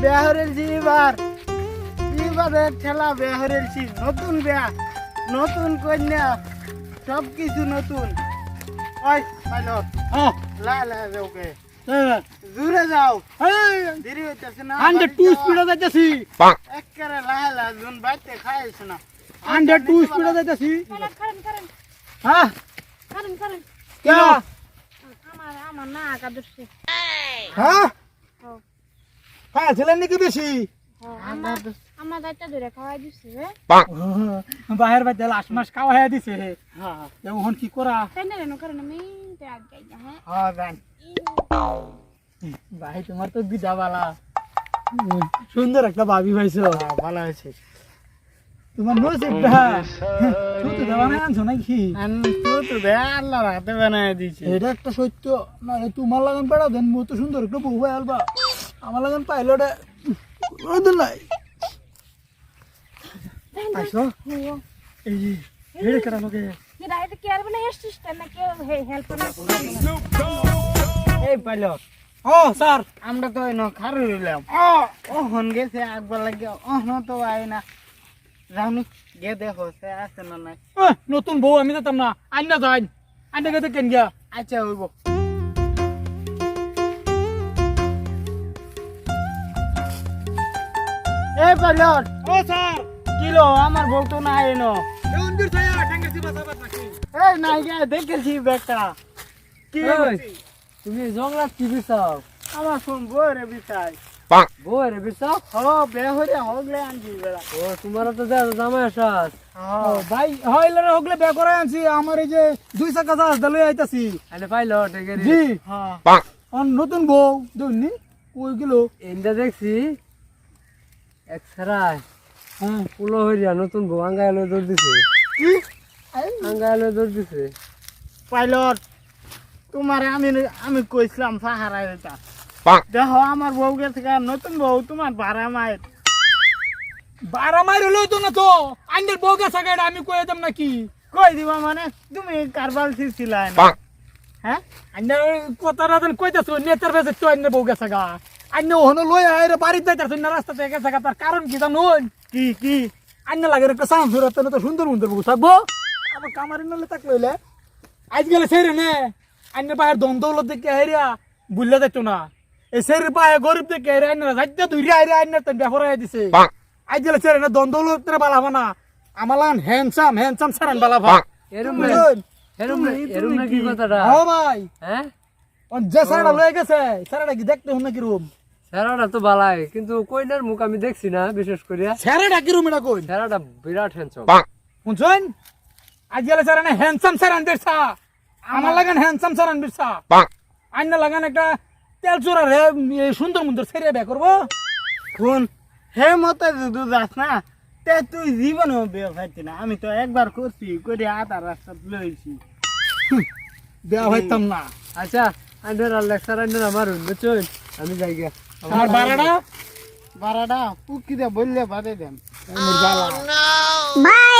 বিয়া হরেছি এবার এবারে ঠেলা বিয়া হরেছি নতুন বিয়া নতুন কন্যা সব কিছু নতুন। ওই পাইলট হ্যাঁ। লা লা ওকে। দূরে যাও। দেরি হইতেছে না হান্ড্রেড টু স্পিডে যাইতেছি। একেবারে লাহে লাহে জুন বাইতে খাইছ না। হান্ড্রেড টু স্পিডে যাইতেছি। হ্যাঁ। আমার না আঁকা ধরছে হ্যাঁ। নাকি বেশি? আমার আমার ধরে খাওয়াই দিচ্ছে রে বাহের বাড়িতে মাস খাওয়া দিছে। হ্যাঁ। এখন কি করা? কেন রে কারণ আমি তো আগ যাই না হ্যাঁ? হ্যাঁ জান। ভাই তোমার তো বিদা বালা সুন্দর একটা ভাবি পাইছো। হ্যাঁ, ভালো হয়েছে। তোমার নসিবটা দেওয়া না আনছো নাকি? তুই তো দে আল্লাহ হাতে বানায় দিছে। এটা একটা সত্য। না তোমার লাগান পেড়া দেন মো তো সুন্দর একটা বউ ভাই আলবা। আমার লাগান পাইলো ওটা ওদের নাই। আইসো এই যে হেড়ে করা লোকে এটা এটা কি আর বলে এসছিস না কেউ হেল্প না এই পাইলট। ও স্যার আমরা তো এনো খারু রইলাম। ও হন গেছে একবার লাগে। অহন তো আয় না। রাউনি গে দেখো সে আছে না নাই? নতুন বউ আমি যেতাম না। আইনা যাই আইনা গেতে কেন গিয়া? আচ্ছা হইব। এই পাইলট ও স্যার। কিলো আমার বউ তো না এনো। এই নাই গে দেখেছি বেটা কি তুমি জংলা কি বিচাও? আমার ফোন বইরে বিতাই বউ রে বিচাও? হ বে হইরে হগলে আনছি বেড়া ও তোমার তো জামাই আসাস। ভাই হইলে হগলে বে করে আনছি। আমার এই যে দুই চাকা জাহাজ দালে আইতাছি। আরে পাইলো জি। হ্যাঁ অন নতুন বউ দুনি কই গেল? ইন্দা দেখছি এক সারায় হ্যাঁ পুলো হইয়া নতুন বউ আঙ্গাইলো দৌড় দিছে। কি? আঙ্গাইলো দৌড় দিছে। পাইলট তোমার আমি আমি কইছিলাম সাহারা এটা দেখো আমার বউ গেছে নতুন বউ তোমার ভাড়া মায়ের। বারা মাইর হলো তো না তো? আইনের বউ গেছে আমি কই দাম নাকি? কই দিবা মানে? তুমি কারবাল ছিলাই না। হ্যাঁ? কথা রাতেন কইতাছ নেতার বেজে তো আইনের বউ গেছে গা। আইনে ওহনো লই আইরে বাড়িতে যাইতাছ না রাস্তাতে গেছে গা তার কারণ কি জানুন? কি কি? আইনে লাগে একটা সাউন্ড ফেরত তো সুন্দর সুন্দর বউ থাকব। আবার কামারি নলে তাক লইলে আজ গেলে সেরে নে। আইনের পায়ের দ্বন্দ্ব দেখে হেরিয়া বুঝলে দেখতো না। এই সেরে পায়ে গরিব দেখে হেরে আইনের যাইতে দুইরে আইরে আইনের তো বেহরাই দিছে। আজ গেলে সেরে না দ্বন্দ্ব লোক বালা না। আমার লাগান হ্যান্ডসাম হ্যান্ডসাম সারান বালা ভা এরম? এরম না এরম না কি কথাটা? হ্যাঁ ভাই। হ্যাঁ? অন যে সারাটা লয়ে গেছে সারাটা কি দেখতে হুন নাকি রুম? সেরাটা তো বালাই কিন্তু কইনার মুখ আমি দেখছি না বিশেষ করিয়া। সারাটা কি রুম এটা কই? সেরাটা বিরাট হ্যান্ডসাম শুনছেন? আজ গেলে সারানে হ্যান্ডসাম দিরছা আমার লাগান হ্যান্ডসাম আইনা লাগান একটা তেল চোরা রে সুন্দর মুন্দর সেরে বে করব। শুন হে মতে যদি যাস না তে তুই জীবন বিয়ে খাইতি না। আমি তো একবার করছি করে আধা রাস্তা লইছি। দেওয়া হইতাম না। আচ্ছা আন্ডার আর লেকচার আন্ডার আমার বুঝছেন আমি যাই গিয়া। আমার বারাডা? বারাডা উকি দে বললে বাদে দেন। oh, by.